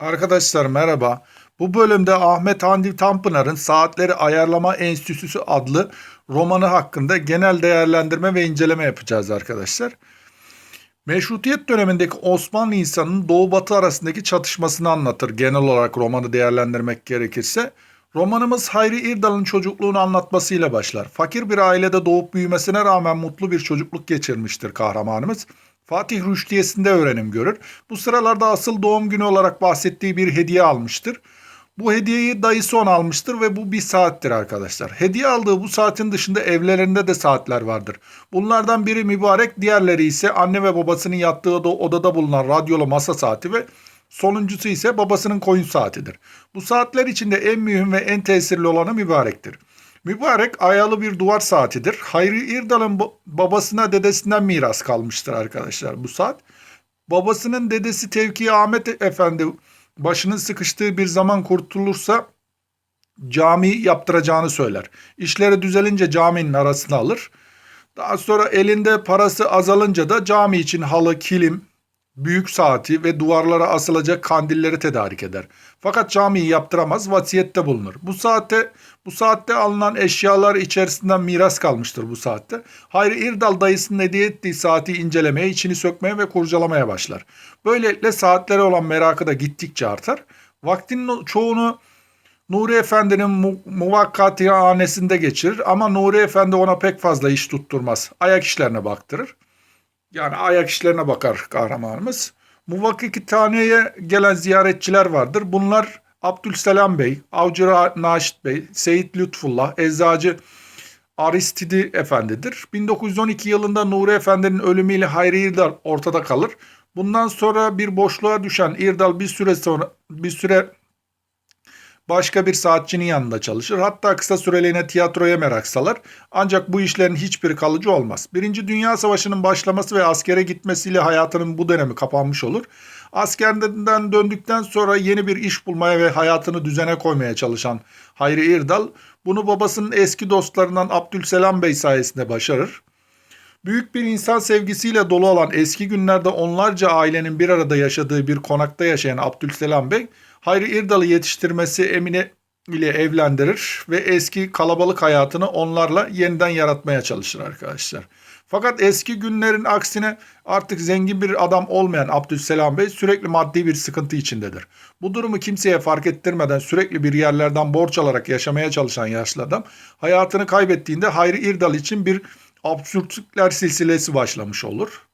Arkadaşlar merhaba. Bu bölümde Ahmet Hamdi Tanpınar'ın Saatleri Ayarlama Enstitüsü adlı romanı hakkında genel değerlendirme ve inceleme yapacağız arkadaşlar. Meşrutiyet dönemindeki Osmanlı insanının Doğu Batı arasındaki çatışmasını anlatır genel olarak romanı değerlendirmek gerekirse. Romanımız Hayri İrdal'ın çocukluğunu anlatmasıyla başlar. Fakir bir ailede doğup büyümesine rağmen mutlu bir çocukluk geçirmiştir kahramanımız. Fatih Rüştiyesi'nde öğrenim görür. Bu sıralarda asıl doğum günü olarak bahsettiği bir hediye almıştır. Bu hediyeyi dayısı ona almıştır ve bu bir saattir arkadaşlar. Hediye aldığı bu saatin dışında evlerinde de saatler vardır. Bunlardan biri mübarek, diğerleri ise anne ve babasının yattığı odada bulunan radyolu masa saati ve sonuncusu ise babasının koyun saatidir. Bu saatler içinde en mühim ve en tesirli olanı mübarektir. Mübarek ayalı bir duvar saatidir. Hayri İrdal'ın babasına dedesinden miras kalmıştır arkadaşlar bu saat. Babasının dedesi Tevki Ahmet Efendi başının sıkıştığı bir zaman kurtulursa cami yaptıracağını söyler. İşleri düzelince caminin arasına alır. Daha sonra elinde parası azalınca da cami için halı, kilim, büyük saati ve duvarlara asılacak kandilleri tedarik eder. Fakat camiyi yaptıramaz, vasiyette bulunur. Bu saatte bu saatte alınan eşyalar içerisinden miras kalmıştır bu saatte. Hayri İrdal dayısının hediye ettiği saati incelemeye, içini sökmeye ve kurcalamaya başlar. Böylelikle saatlere olan merakı da gittikçe artar. Vaktinin çoğunu Nuri Efendi'nin mu muvakkatihanesinde geçirir ama Nuri Efendi ona pek fazla iş tutturmaz. Ayak işlerine baktırır. Yani ayak işlerine bakar kahramanımız. Muvakkikhaneye gelen ziyaretçiler vardır. Bunlar Abdülselam Bey, Avcı Naşit Bey, Seyit Lütfullah, Eczacı Aristidi Efendidir. 1912 yılında Nuri Efendi'nin ölümüyle Hayri İrdal ortada kalır. Bundan sonra bir boşluğa düşen İrdal bir süre sonra bir süre başka bir saatçinin yanında çalışır. Hatta kısa süreliğine tiyatroya merak salar. Ancak bu işlerin hiçbiri kalıcı olmaz. Birinci Dünya Savaşı'nın başlaması ve askere gitmesiyle hayatının bu dönemi kapanmış olur. Askerden döndükten sonra yeni bir iş bulmaya ve hayatını düzene koymaya çalışan Hayri İrdal, bunu babasının eski dostlarından Abdülselam Bey sayesinde başarır. Büyük bir insan sevgisiyle dolu olan eski günlerde onlarca ailenin bir arada yaşadığı bir konakta yaşayan Abdülselam Bey, Hayri İrdal'ı yetiştirmesi Emine ile evlendirir ve eski kalabalık hayatını onlarla yeniden yaratmaya çalışır arkadaşlar. Fakat eski günlerin aksine artık zengin bir adam olmayan Abdüsselam Bey sürekli maddi bir sıkıntı içindedir. Bu durumu kimseye fark ettirmeden sürekli bir yerlerden borç alarak yaşamaya çalışan yaşlı adam hayatını kaybettiğinde Hayri İrdal için bir absürtlükler silsilesi başlamış olur.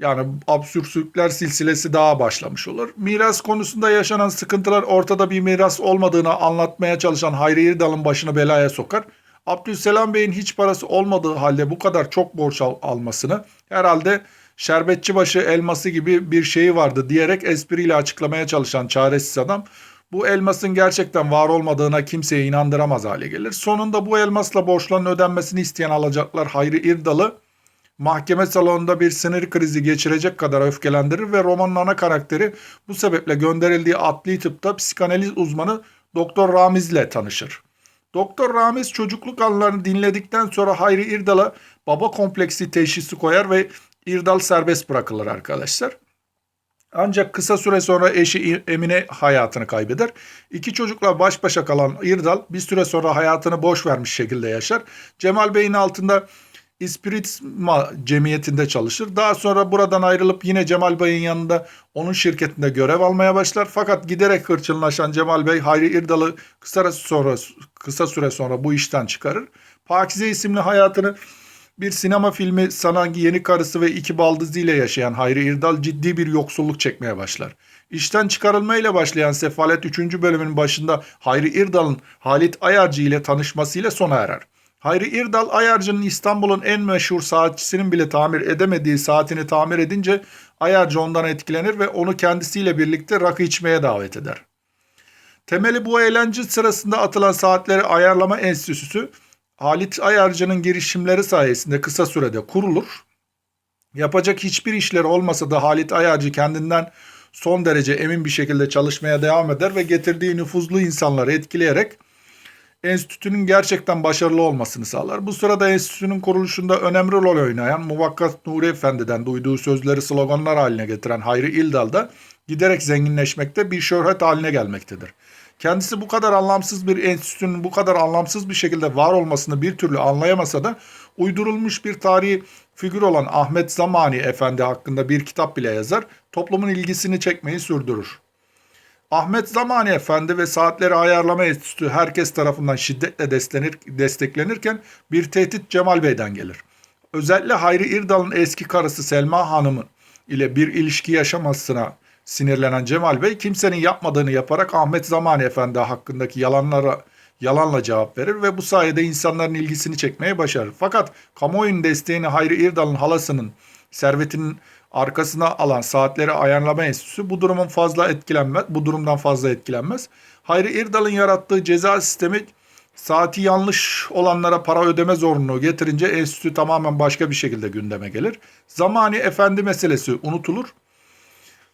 Yani absürtlükler silsilesi daha başlamış olur. Miras konusunda yaşanan sıkıntılar ortada bir miras olmadığını anlatmaya çalışan Hayri İrdal'ın başını belaya sokar. Abdülselam Bey'in hiç parası olmadığı halde bu kadar çok borç al- almasını herhalde şerbetçibaşı elması gibi bir şeyi vardı diyerek espriyle açıklamaya çalışan çaresiz adam bu elmasın gerçekten var olmadığına kimseye inandıramaz hale gelir. Sonunda bu elmasla borçların ödenmesini isteyen alacaklar Hayri İrdal'ı mahkeme salonunda bir sinir krizi geçirecek kadar öfkelendirir ve romanın ana karakteri bu sebeple gönderildiği adli tıpta psikanaliz uzmanı Doktor Ramiz ile tanışır. Doktor Ramiz çocukluk anılarını dinledikten sonra Hayri İrdal'a baba kompleksi teşhisi koyar ve İrdal serbest bırakılır arkadaşlar. Ancak kısa süre sonra eşi Emine hayatını kaybeder. İki çocukla baş başa kalan İrdal bir süre sonra hayatını boş vermiş şekilde yaşar. Cemal Bey'in altında İspiritma cemiyetinde çalışır. Daha sonra buradan ayrılıp yine Cemal Bey'in yanında onun şirketinde görev almaya başlar. Fakat giderek hırçınlaşan Cemal Bey Hayri İrdal'ı kısa, sonra, kısa süre sonra bu işten çıkarır. Pakize isimli hayatını bir sinema filmi sanan yeni karısı ve iki baldızıyla yaşayan Hayri İrdal ciddi bir yoksulluk çekmeye başlar. İşten çıkarılmayla başlayan sefalet 3. bölümün başında Hayri İrdal'ın Halit Ayarcı ile tanışmasıyla sona erer. Hayri İrdal Ayarcı'nın İstanbul'un en meşhur saatçisinin bile tamir edemediği saatini tamir edince Ayarcı ondan etkilenir ve onu kendisiyle birlikte rakı içmeye davet eder. Temeli bu eğlence sırasında atılan saatleri ayarlama enstitüsü Halit Ayarcı'nın girişimleri sayesinde kısa sürede kurulur. Yapacak hiçbir işleri olmasa da Halit Ayarcı kendinden son derece emin bir şekilde çalışmaya devam eder ve getirdiği nüfuzlu insanları etkileyerek enstitünün gerçekten başarılı olmasını sağlar. Bu sırada enstitünün kuruluşunda önemli rol oynayan Muvakkat Nuri Efendi'den duyduğu sözleri sloganlar haline getiren Hayri İldal da giderek zenginleşmekte bir şöhret haline gelmektedir. Kendisi bu kadar anlamsız bir enstitünün bu kadar anlamsız bir şekilde var olmasını bir türlü anlayamasa da uydurulmuş bir tarihi figür olan Ahmet Zamani Efendi hakkında bir kitap bile yazar, toplumun ilgisini çekmeyi sürdürür. Ahmet Zamani Efendi ve Saatleri Ayarlama Enstitüsü herkes tarafından şiddetle desteklenir, desteklenirken bir tehdit Cemal Bey'den gelir. Özellikle Hayri İrdal'ın eski karısı Selma Hanım'ı ile bir ilişki yaşamasına sinirlenen Cemal Bey kimsenin yapmadığını yaparak Ahmet Zamani Efendi hakkındaki yalanlara yalanla cevap verir ve bu sayede insanların ilgisini çekmeye başarır. Fakat kamuoyunun desteğini Hayri İrdal'ın halasının servetinin arkasına alan saatleri ayarlama enstitüsü bu durumun fazla etkilenmez. Bu durumdan fazla etkilenmez. Hayri İrdal'ın yarattığı ceza sistemi saati yanlış olanlara para ödeme zorunluluğu getirince enstitü tamamen başka bir şekilde gündeme gelir. Zamani efendi meselesi unutulur.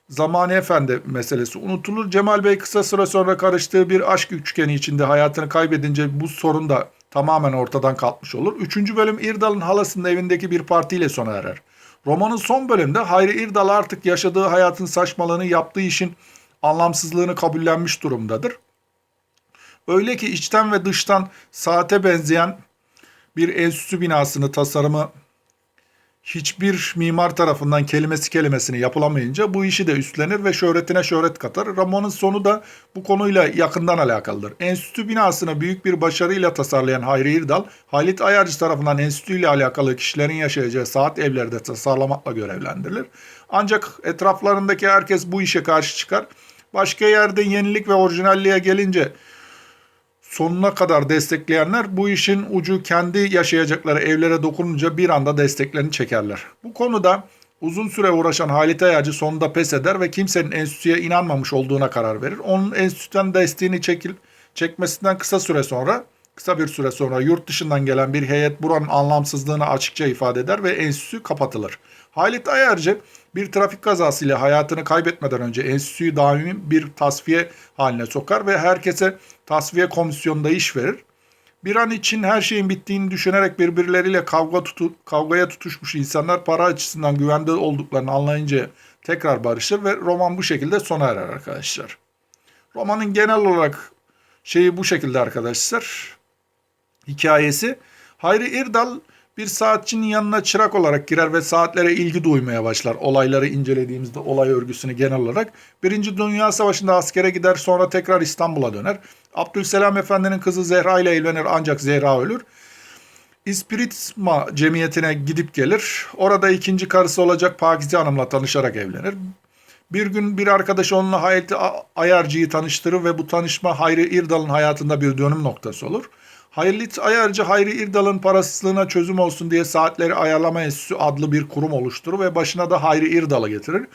Zamani Efendi meselesi unutulur. Cemal Bey kısa süre sonra karıştığı bir aşk üçgeni içinde hayatını kaybedince bu sorun da tamamen ortadan kalkmış olur. Üçüncü bölüm İrdal'ın halasının evindeki bir partiyle sona erer. Romanın son bölümünde Hayri İrdal artık yaşadığı hayatın saçmalığını yaptığı işin anlamsızlığını kabullenmiş durumdadır. Öyle ki içten ve dıştan saate benzeyen bir enstitü binasını tasarımı hiçbir mimar tarafından kelimesi kelimesini yapılamayınca bu işi de üstlenir ve şöhretine şöhret katar. Ramon'un sonu da bu konuyla yakından alakalıdır. Enstitü binasını büyük bir başarıyla tasarlayan Hayri İrdal, Halit Ayarcı tarafından enstitüyle alakalı kişilerin yaşayacağı saat evlerde tasarlamakla görevlendirilir. Ancak etraflarındaki herkes bu işe karşı çıkar. Başka yerde yenilik ve orijinalliğe gelince sonuna kadar destekleyenler bu işin ucu kendi yaşayacakları evlere dokununca bir anda desteklerini çekerler. Bu konuda uzun süre uğraşan Halit Ayacı sonunda pes eder ve kimsenin enstitüye inanmamış olduğuna karar verir. Onun enstitüden desteğini çekil, çekmesinden kısa süre sonra kısa bir süre sonra yurt dışından gelen bir heyet buranın anlamsızlığını açıkça ifade eder ve enstitü kapatılır. Halit Ayarcı bir trafik kazasıyla hayatını kaybetmeden önce enstitüyü daimi bir tasfiye haline sokar ve herkese tasfiye komisyonunda iş verir. Bir an için her şeyin bittiğini düşünerek birbirleriyle kavga tutu, kavgaya tutuşmuş insanlar para açısından güvende olduklarını anlayınca tekrar barışır ve roman bu şekilde sona erer arkadaşlar. Romanın genel olarak şeyi bu şekilde arkadaşlar. Hikayesi Hayri İrdal bir saatçinin yanına çırak olarak girer ve saatlere ilgi duymaya başlar. Olayları incelediğimizde olay örgüsünü genel olarak. Birinci Dünya Savaşı'nda askere gider sonra tekrar İstanbul'a döner. Abdülselam Efendi'nin kızı Zehra ile evlenir ancak Zehra ölür. İspiritma cemiyetine gidip gelir. Orada ikinci karısı olacak Pakize Hanım'la tanışarak evlenir. Bir gün bir arkadaşı onunla Hayati Ayarcı'yı tanıştırır ve bu tanışma Hayri İrdal'ın hayatında bir dönüm noktası olur. Hayırlit Ayarcı Hayri İrdal'ın parasızlığına çözüm olsun diye Saatleri Ayarlama Enstitüsü adlı bir kurum oluşturur ve başına da Hayri İrdal'ı getirir.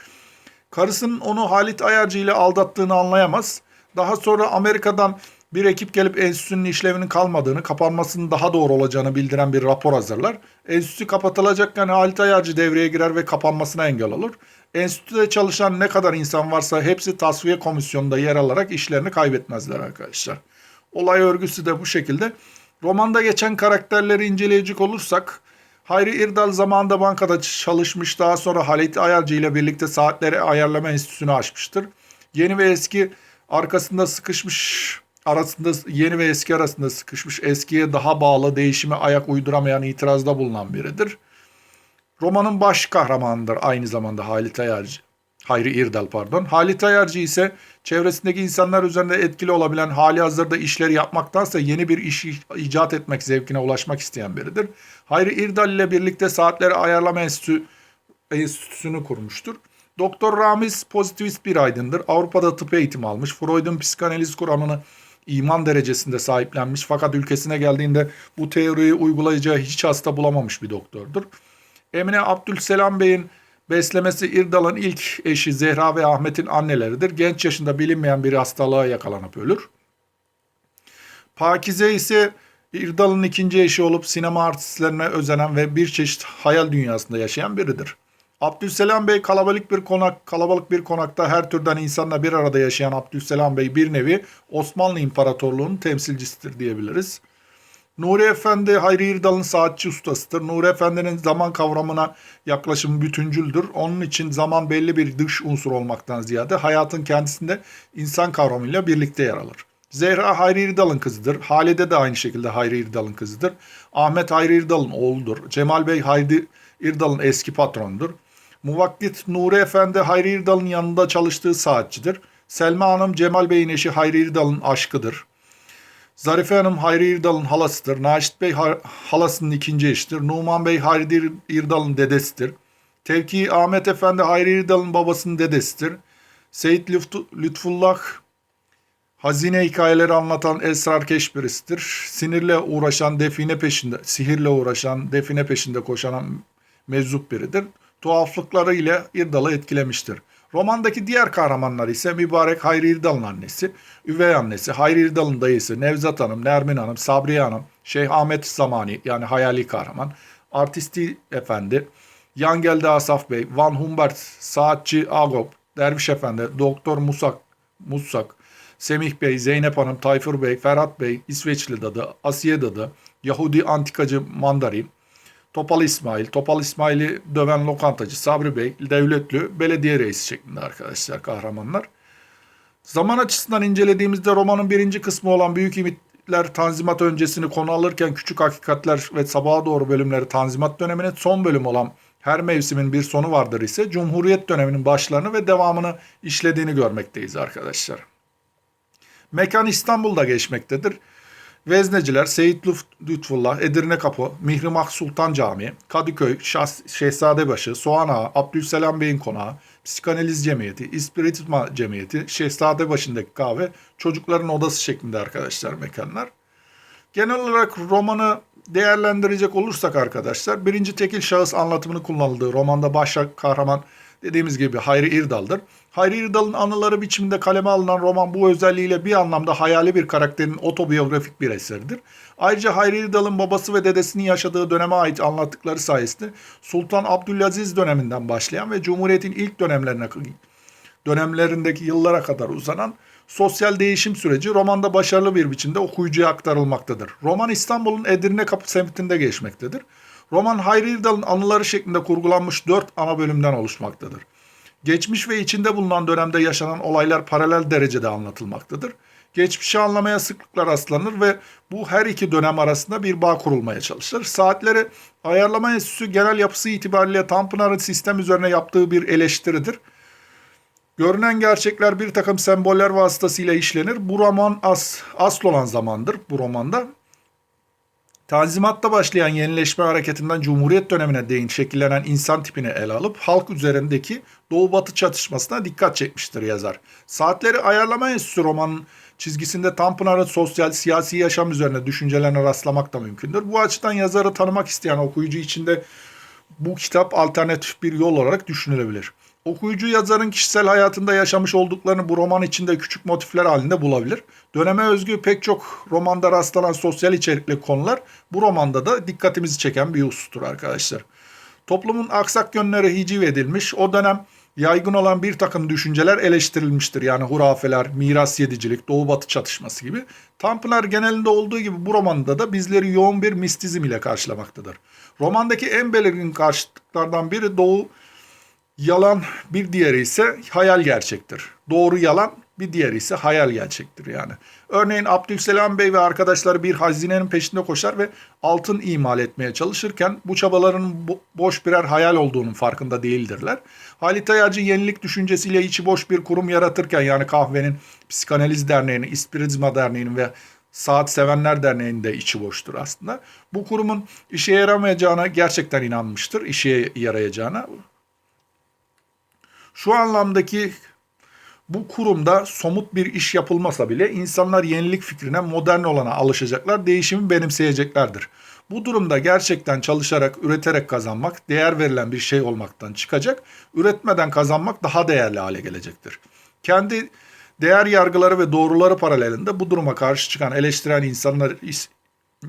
Karısının onu Halit Ayarcı ile aldattığını anlayamaz. Daha sonra Amerika'dan bir ekip gelip enstitünün işlevinin kalmadığını, kapanmasının daha doğru olacağını bildiren bir rapor hazırlar. Enstitü kapatılacakken Halit Ayarcı devreye girer ve kapanmasına engel olur. Enstitüde çalışan ne kadar insan varsa hepsi tasfiye komisyonunda yer alarak işlerini kaybetmezler arkadaşlar. Olay örgüsü de bu şekilde. Romanda geçen karakterleri inceleyecek olursak Hayri İrdal zamanında bankada çalışmış daha sonra Halit Ayarcı ile birlikte saatleri ayarlama enstitüsünü açmıştır. Yeni ve eski arkasında sıkışmış arasında yeni ve eski arasında sıkışmış eskiye daha bağlı değişime ayak uyduramayan itirazda bulunan biridir. Romanın baş kahramanıdır aynı zamanda Halit Ayarcı. Hayri İrdal pardon. Halit Ayarcı ise çevresindeki insanlar üzerinde etkili olabilen hali hazırda işleri yapmaktansa yeni bir iş icat etmek zevkine ulaşmak isteyen biridir. Hayri İrdal ile birlikte saatleri ayarlama enstitü, enstitüsünü kurmuştur. Doktor Ramiz pozitivist bir aydındır. Avrupa'da tıp eğitimi almış. Freud'un psikanaliz kuramını iman derecesinde sahiplenmiş. Fakat ülkesine geldiğinde bu teoriyi uygulayacağı hiç hasta bulamamış bir doktordur. Emine Abdülselam Bey'in Beslemesi İrdal'ın ilk eşi Zehra ve Ahmet'in anneleridir. Genç yaşında bilinmeyen bir hastalığa yakalanıp ölür. Pakize ise İrdal'ın ikinci eşi olup sinema artistlerine özenen ve bir çeşit hayal dünyasında yaşayan biridir. Abdülselam Bey kalabalık bir konak kalabalık bir konakta her türden insanla bir arada yaşayan Abdülselam Bey bir nevi Osmanlı İmparatorluğu'nun temsilcisidir diyebiliriz. Nuri Efendi Hayri İrdal'ın saatçi ustasıdır. Nuri Efendi'nin zaman kavramına yaklaşımı bütüncüldür. Onun için zaman belli bir dış unsur olmaktan ziyade hayatın kendisinde insan kavramıyla birlikte yer alır. Zehra Hayri İrdal'ın kızıdır. Halide de aynı şekilde Hayri İrdal'ın kızıdır. Ahmet Hayri İrdal'ın oğludur. Cemal Bey Hayri İrdal'ın eski patronudur. Muvakkit Nuri Efendi Hayri İrdal'ın yanında çalıştığı saatçidir. Selma Hanım Cemal Bey'in eşi Hayri İrdal'ın aşkıdır. Zarife Hanım Hayri İrdal'ın halasıdır. Naşit Bey ha- halasının ikinci eşidir. Numan Bey Hayri İr- İrdal'ın dedesidir. Tevki Ahmet Efendi Hayri İrdal'ın babasının dedesidir. Seyit Lütfu- Lütfullah hazine hikayeleri anlatan esrarkeş birisidir. Sinirle uğraşan, define peşinde, sihirle uğraşan, define peşinde koşan meczup biridir. Tuhaflıkları ile İrdal'ı etkilemiştir. Romandaki diğer kahramanlar ise mübarek Hayri İrdal'ın annesi, üvey annesi, Hayri İrdal'ın dayısı, Nevzat Hanım, Nermin Hanım, Sabriye Hanım, Şeyh Ahmet Zamani yani hayali kahraman, Artisti Efendi, Yangel'de Asaf Bey, Van Humbert, Saatçi Agop, Derviş Efendi, Doktor Musak, Musak, Semih Bey, Zeynep Hanım, Tayfur Bey, Ferhat Bey, İsveçli Dadı, Asiye Dadı, Yahudi Antikacı Mandarin, Topal İsmail, Topal İsmail'i döven lokantacı Sabri Bey, devletlü belediye reisi şeklinde arkadaşlar kahramanlar. Zaman açısından incelediğimizde romanın birinci kısmı olan Büyük İmitler Tanzimat öncesini konu alırken Küçük Hakikatler ve Sabaha Doğru bölümleri Tanzimat döneminin son bölüm olan her mevsimin bir sonu vardır ise Cumhuriyet döneminin başlarını ve devamını işlediğini görmekteyiz arkadaşlar. Mekan İstanbul'da geçmektedir. Vezneciler, Seyit Lütfullah, Edirne Kapı, Mihrimah Sultan Camii, Kadıköy, Şahs- Şehzadebaşı, Soğan Ağa, Abdülselam Bey'in Konağı, Psikanaliz Cemiyeti, İspiritizma Cemiyeti, Şehzadebaşı'ndaki kahve, çocukların odası şeklinde arkadaşlar mekanlar. Genel olarak romanı değerlendirecek olursak arkadaşlar birinci tekil şahıs anlatımını kullanıldığı romanda baş kahraman dediğimiz gibi Hayri İrdal'dır. Hayri İrdal'ın anıları biçiminde kaleme alınan roman bu özelliğiyle bir anlamda hayali bir karakterin otobiyografik bir eseridir. Ayrıca Hayri İrdal'ın babası ve dedesinin yaşadığı döneme ait anlattıkları sayesinde Sultan Abdülaziz döneminden başlayan ve Cumhuriyet'in ilk dönemlerine dönemlerindeki yıllara kadar uzanan sosyal değişim süreci romanda başarılı bir biçimde okuyucuya aktarılmaktadır. Roman İstanbul'un Edirne Kapı semtinde geçmektedir. Roman Hayri İrdal'ın anıları şeklinde kurgulanmış dört ana bölümden oluşmaktadır. Geçmiş ve içinde bulunan dönemde yaşanan olaylar paralel derecede anlatılmaktadır. Geçmişi anlamaya sıklıkla rastlanır ve bu her iki dönem arasında bir bağ kurulmaya çalışılır. Saatleri Ayarlama Enstitüsü genel yapısı itibariyle Tanpınar'ın sistem üzerine yaptığı bir eleştiridir. Görünen gerçekler bir takım semboller vasıtasıyla işlenir. Bu roman as, asıl olan zamandır bu romanda. Tanzimat'ta başlayan yenileşme hareketinden Cumhuriyet dönemine değin şekillenen insan tipini ele alıp halk üzerindeki Doğu-Batı çatışmasına dikkat çekmiştir yazar. Saatleri Ayarlama Enstitüsü romanın çizgisinde Tanpınar'ın sosyal, siyasi yaşam üzerine düşüncelerine rastlamak da mümkündür. Bu açıdan yazarı tanımak isteyen okuyucu için de bu kitap alternatif bir yol olarak düşünülebilir. Okuyucu yazarın kişisel hayatında yaşamış olduklarını bu roman içinde küçük motifler halinde bulabilir. Döneme özgü pek çok romanda rastlanan sosyal içerikli konular bu romanda da dikkatimizi çeken bir husustur arkadaşlar. Toplumun aksak yönleri hiciv edilmiş, o dönem yaygın olan bir takım düşünceler eleştirilmiştir. Yani hurafeler, miras yedicilik, doğu batı çatışması gibi. Tanpınar genelinde olduğu gibi bu romanda da bizleri yoğun bir mistizm ile karşılamaktadır. Romandaki en belirgin karşıtlıklardan biri doğu yalan, bir diğeri ise hayal gerçektir. Doğru yalan, bir diğeri ise hayal gerçektir yani. Örneğin Abdülselam Bey ve arkadaşları bir hazinenin peşinde koşar ve altın imal etmeye çalışırken bu çabaların bo- boş birer hayal olduğunun farkında değildirler. Halit Ayarcı yenilik düşüncesiyle içi boş bir kurum yaratırken yani kahvenin, psikanaliz derneğinin, ispiritizma derneğinin ve Saat Sevenler Derneği'nin de içi boştur aslında. Bu kurumun işe yaramayacağına gerçekten inanmıştır, işe yarayacağına. Şu anlamdaki bu kurumda somut bir iş yapılmasa bile insanlar yenilik fikrine modern olana alışacaklar, değişimi benimseyeceklerdir. Bu durumda gerçekten çalışarak, üreterek kazanmak değer verilen bir şey olmaktan çıkacak, üretmeden kazanmak daha değerli hale gelecektir. Kendi değer yargıları ve doğruları paralelinde bu duruma karşı çıkan eleştiren insanlar is-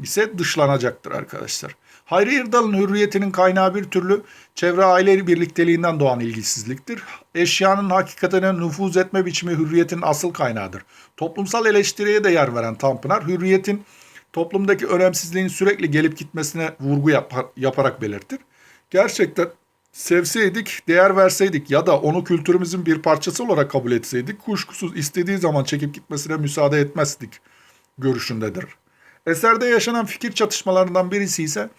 ise dışlanacaktır arkadaşlar. Hayri İrdal'ın hürriyetinin kaynağı bir türlü çevre aile birlikteliğinden doğan ilgisizliktir. Eşyanın hakikatine nüfuz etme biçimi hürriyetin asıl kaynağıdır. Toplumsal eleştiriye de yer veren Tanpınar, hürriyetin toplumdaki önemsizliğin sürekli gelip gitmesine vurgu yapar, yaparak belirtir. Gerçekten sevseydik, değer verseydik ya da onu kültürümüzün bir parçası olarak kabul etseydik kuşkusuz istediği zaman çekip gitmesine müsaade etmezdik görüşündedir. Eserde yaşanan fikir çatışmalarından birisi ise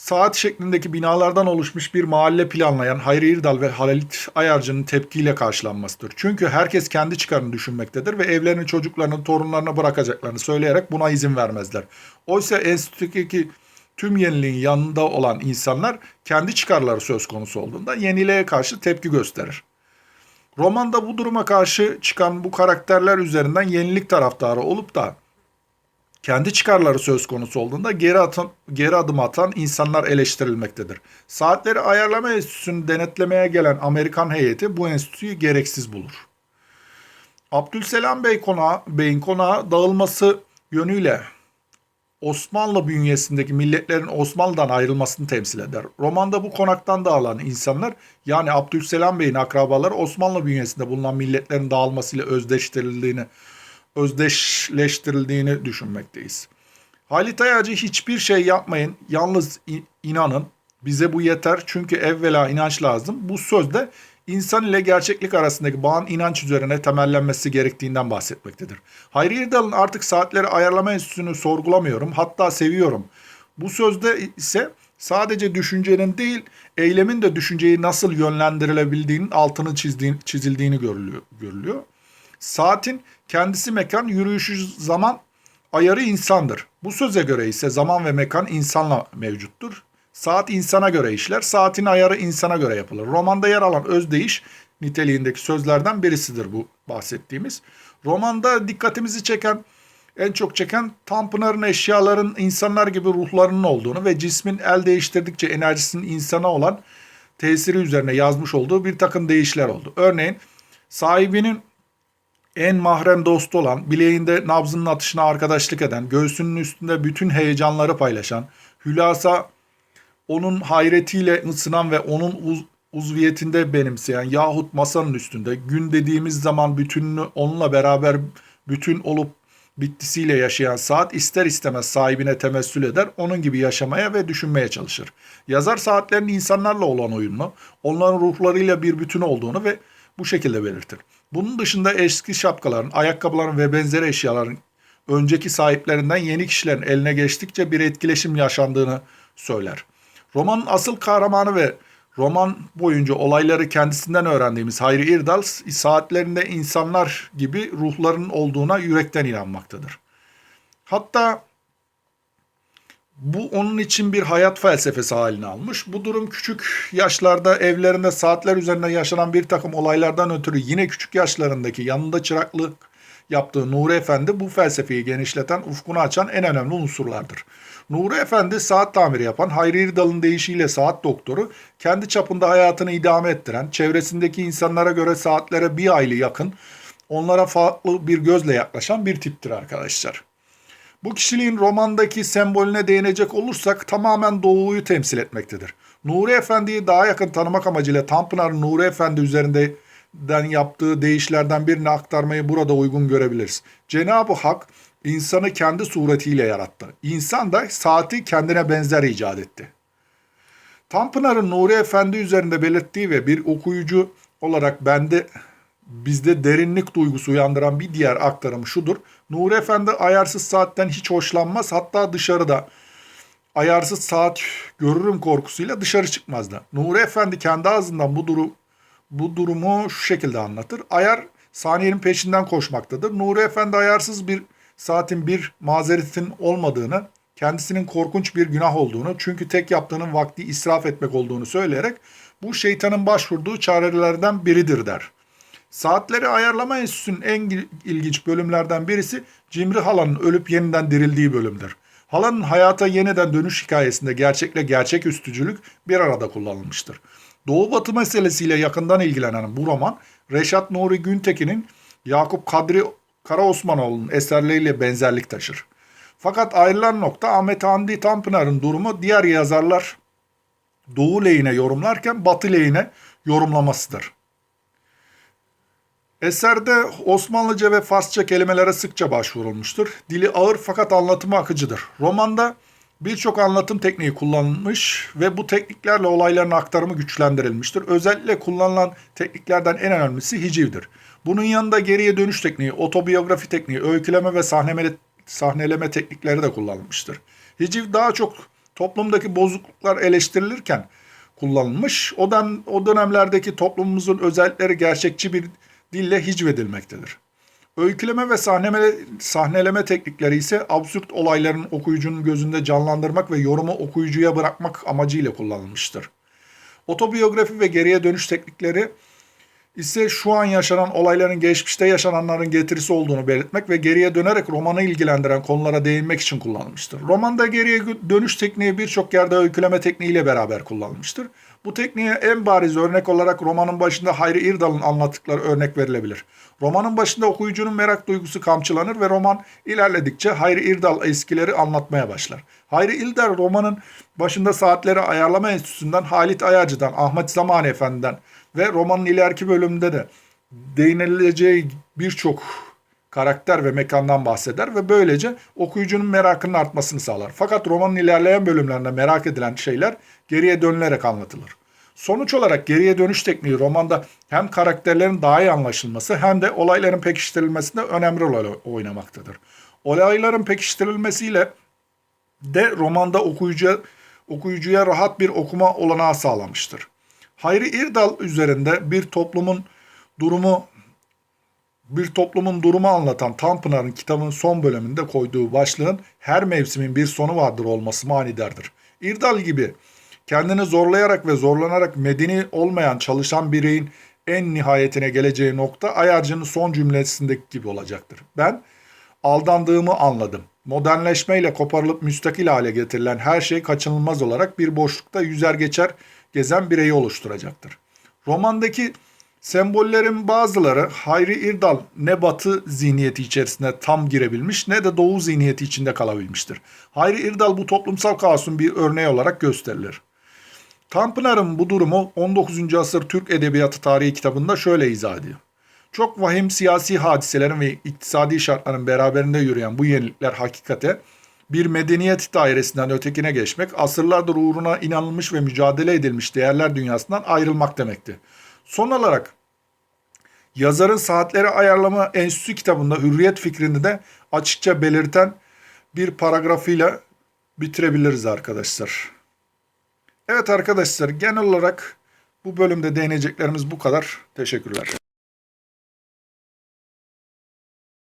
saat şeklindeki binalardan oluşmuş bir mahalle planlayan Hayri İrdal ve Halit Ayarcı'nın tepkiyle karşılanmasıdır. Çünkü herkes kendi çıkarını düşünmektedir ve evlerini çocuklarını, torunlarına bırakacaklarını söyleyerek buna izin vermezler. Oysa enstitüdeki tüm yeniliğin yanında olan insanlar kendi çıkarları söz konusu olduğunda yeniliğe karşı tepki gösterir. Romanda bu duruma karşı çıkan bu karakterler üzerinden yenilik taraftarı olup da kendi çıkarları söz konusu olduğunda geri, atan, geri adım atan insanlar eleştirilmektedir. Saatleri Ayarlama Enstitüsü'nü denetlemeye gelen Amerikan heyeti bu enstitüyü gereksiz bulur. Abdülselam Bey konağı, Bey'in konağı dağılması yönüyle Osmanlı bünyesindeki milletlerin Osmanlı'dan ayrılmasını temsil eder. Romanda bu konaktan dağılan insanlar yani Abdülselam Bey'in akrabaları Osmanlı bünyesinde bulunan milletlerin dağılmasıyla özdeştirildiğini özdeşleştirildiğini düşünmekteyiz. Halit Ayacı hiçbir şey yapmayın, yalnız inanın. Bize bu yeter çünkü evvela inanç lazım. Bu sözde insan ile gerçeklik arasındaki bağın inanç üzerine temellenmesi gerektiğinden bahsetmektedir. Hayri İrdal'ın artık saatleri ayarlama enstitüsünü sorgulamıyorum, hatta seviyorum. Bu sözde ise sadece düşüncenin değil, eylemin de düşünceyi nasıl yönlendirilebildiğinin altını çizdiğin, çizildiğini görülüyor. görülüyor. Saatin kendisi mekan, yürüyüşü zaman, ayarı insandır. Bu söze göre ise zaman ve mekan insanla mevcuttur. Saat insana göre işler, saatin ayarı insana göre yapılır. Romanda yer alan özdeyiş niteliğindeki sözlerden birisidir bu bahsettiğimiz. Romanda dikkatimizi çeken, en çok çeken Tanpınar'ın eşyaların insanlar gibi ruhlarının olduğunu ve cismin el değiştirdikçe enerjisinin insana olan tesiri üzerine yazmış olduğu bir takım değişler oldu. Örneğin sahibinin en mahrem dostu olan, bileğinde nabzının atışına arkadaşlık eden, göğsünün üstünde bütün heyecanları paylaşan, hülasa onun hayretiyle ısınan ve onun uz uzviyetinde benimseyen yahut masanın üstünde gün dediğimiz zaman bütününü onunla beraber bütün olup bittisiyle yaşayan saat ister istemez sahibine temessül eder, onun gibi yaşamaya ve düşünmeye çalışır. Yazar saatlerin insanlarla olan uyumlu, onların ruhlarıyla bir bütün olduğunu ve bu şekilde belirtir. Bunun dışında eski şapkaların, ayakkabıların ve benzeri eşyaların önceki sahiplerinden yeni kişilerin eline geçtikçe bir etkileşim yaşandığını söyler. Romanın asıl kahramanı ve roman boyunca olayları kendisinden öğrendiğimiz Hayri İrdal saatlerinde insanlar gibi ruhların olduğuna yürekten inanmaktadır. Hatta bu onun için bir hayat felsefesi halini almış. Bu durum küçük yaşlarda evlerinde saatler üzerinde yaşanan bir takım olaylardan ötürü yine küçük yaşlarındaki yanında çıraklık yaptığı Nuri Efendi bu felsefeyi genişleten, ufkunu açan en önemli unsurlardır. Nuri Efendi saat tamiri yapan, Hayri İrdal'ın deyişiyle saat doktoru, kendi çapında hayatını idame ettiren, çevresindeki insanlara göre saatlere bir aylı yakın, onlara farklı bir gözle yaklaşan bir tiptir arkadaşlar. Bu kişiliğin romandaki sembolüne değinecek olursak tamamen doğuyu temsil etmektedir. Nuri Efendi'yi daha yakın tanımak amacıyla Tanpınar Nuri Efendi üzerinden yaptığı değişlerden birini aktarmayı burada uygun görebiliriz. Cenab-ı Hak insanı kendi suretiyle yarattı. İnsan da saati kendine benzer icat etti. Tanpınar'ın Nuri Efendi üzerinde belirttiği ve bir okuyucu olarak bende bizde derinlik duygusu uyandıran bir diğer aktarım şudur. Nuri Efendi ayarsız saatten hiç hoşlanmaz. Hatta dışarıda ayarsız saat görürüm korkusuyla dışarı çıkmazdı. Nuri Efendi kendi ağzından bu durum bu durumu şu şekilde anlatır. Ayar saniyenin peşinden koşmaktadır. Nuri Efendi ayarsız bir saatin bir mazeretin olmadığını, kendisinin korkunç bir günah olduğunu, çünkü tek yaptığının vakti israf etmek olduğunu söyleyerek bu şeytanın başvurduğu çarelerden biridir der. Saatleri ayarlama enstitüsünün en ilginç bölümlerden birisi Cimri Hala'nın ölüp yeniden dirildiği bölümdür. Hala'nın hayata yeniden dönüş hikayesinde gerçekle gerçek üstücülük bir arada kullanılmıştır. Doğu Batı meselesiyle yakından ilgilenen bu roman, Reşat Nuri Güntekin'in Yakup Kadri Kara Osmanoğlu'nun eserleriyle benzerlik taşır. Fakat ayrılan nokta Ahmet Hamdi Tanpınar'ın durumu diğer yazarlar Doğu lehine yorumlarken Batı lehine yorumlamasıdır. Eserde Osmanlıca ve Farsça kelimelere sıkça başvurulmuştur. Dili ağır fakat anlatımı akıcıdır. Romanda birçok anlatım tekniği kullanılmış ve bu tekniklerle olayların aktarımı güçlendirilmiştir. Özellikle kullanılan tekniklerden en önemlisi hicivdir. Bunun yanında geriye dönüş tekniği, otobiyografi tekniği, öyküleme ve sahneleme, teknikleri de kullanılmıştır. Hiciv daha çok toplumdaki bozukluklar eleştirilirken kullanılmış. O, dönem, o dönemlerdeki toplumumuzun özellikleri gerçekçi bir dille hicvedilmektedir. Öyküleme ve sahneleme, sahneleme teknikleri ise absürt olayların okuyucunun gözünde canlandırmak ve yorumu okuyucuya bırakmak amacıyla kullanılmıştır. Otobiyografi ve geriye dönüş teknikleri ise şu an yaşanan olayların geçmişte yaşananların getirisi olduğunu belirtmek ve geriye dönerek romanı ilgilendiren konulara değinmek için kullanılmıştır. Romanda geriye dönüş tekniği birçok yerde öyküleme tekniğiyle beraber kullanılmıştır. Bu tekniğe en bariz örnek olarak romanın başında Hayri İrdal'ın anlattıkları örnek verilebilir. Romanın başında okuyucunun merak duygusu kamçılanır ve roman ilerledikçe Hayri İrdal eskileri anlatmaya başlar. Hayri İrdal romanın başında saatleri ayarlama enstitüsünden Halit Ayarcı'dan, Ahmet Zamani Efendi'den ve romanın ileriki bölümünde de değinileceği birçok karakter ve mekandan bahseder ve böylece okuyucunun merakının artmasını sağlar. Fakat romanın ilerleyen bölümlerinde merak edilen şeyler geriye dönülerek anlatılır. Sonuç olarak geriye dönüş tekniği romanda hem karakterlerin daha iyi anlaşılması hem de olayların pekiştirilmesinde önemli rol oynamaktadır. Olayların pekiştirilmesiyle de romanda okuyucuya, okuyucuya rahat bir okuma olanağı sağlamıştır. Hayri İrdal üzerinde bir toplumun durumu bir toplumun durumu anlatan Tanpınar'ın kitabın son bölümünde koyduğu başlığın her mevsimin bir sonu vardır olması manidardır. İrdal gibi kendini zorlayarak ve zorlanarak medeni olmayan çalışan bireyin en nihayetine geleceği nokta Ayarcı'nın son cümlesindeki gibi olacaktır. Ben aldandığımı anladım. Modernleşmeyle koparılıp müstakil hale getirilen her şey kaçınılmaz olarak bir boşlukta yüzer geçer gezen bireyi oluşturacaktır. Romandaki sembollerin bazıları Hayri İrdal ne batı zihniyeti içerisinde tam girebilmiş ne de doğu zihniyeti içinde kalabilmiştir. Hayri İrdal bu toplumsal kaosun bir örneği olarak gösterilir. Tanpınar'ın bu durumu 19. asır Türk Edebiyatı Tarihi kitabında şöyle izah ediyor. Çok vahim siyasi hadiselerin ve iktisadi şartların beraberinde yürüyen bu yenilikler hakikate bir medeniyet dairesinden ötekine geçmek, asırlardır uğruna inanılmış ve mücadele edilmiş değerler dünyasından ayrılmak demekti. Son olarak yazarın saatleri ayarlama enstitüsü kitabında hürriyet fikrini de açıkça belirten bir paragrafıyla bitirebiliriz arkadaşlar. Evet arkadaşlar genel olarak bu bölümde değineceklerimiz bu kadar. Teşekkürler.